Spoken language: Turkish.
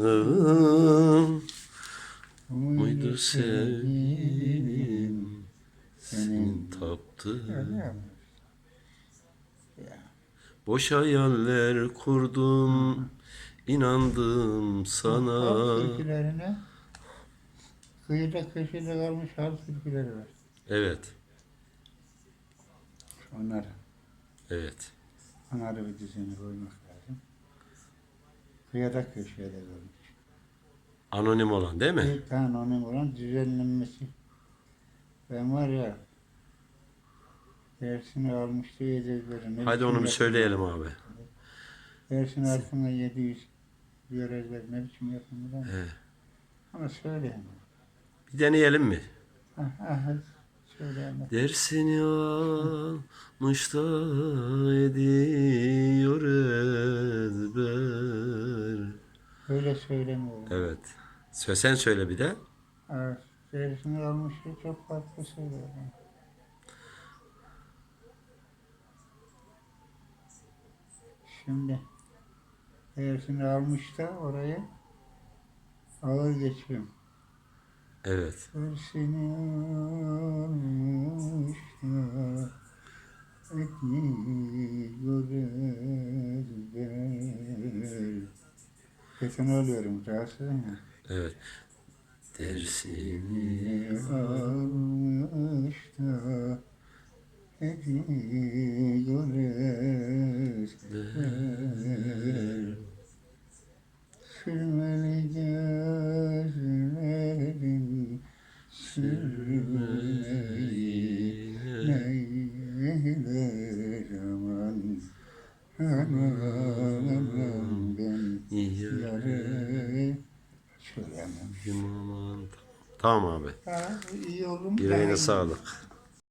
Ağım Muydu sevgilim? Senin taptı Öyle mi? Boş hayaller kurdum inandım sana. Türkülerine. Kıyıda köşede kalmış halk türküleri var. Evet. Onları, evet. Onları bir düzene koymak lazım. Kıyıda köşede kalmış. anonim olan değil mi? Tane onun olan düzenlenmesi. Ben var ya dersini almıştı yedeklerini. Hadi onu bir söyleyelim abi. Dersini altına 700 bir öğrenciler ne biçim yapımı He. Ama söyleyemem. Bir deneyelim mi? Ah, ah, söyleyemem. Dersini almış da ediyor ezber. Öyle söylemiyorum. Evet. Sö- Sen söyle bir de. Evet, dersini almıştı çok farklı söylüyorum. Şimdi dersini almış da oraya ağır geçiyorum. Evet. Dersini almış da ediyor ezber. Kesin ölüyorum ya. Evet. Dersini almış da ediyor ezber. Sürmeli gözlerin sürmeyi neyler aman ben yarı söyleyemem. Tamam abi. Ha, iyi oldu mu? Yüreğine sağlık.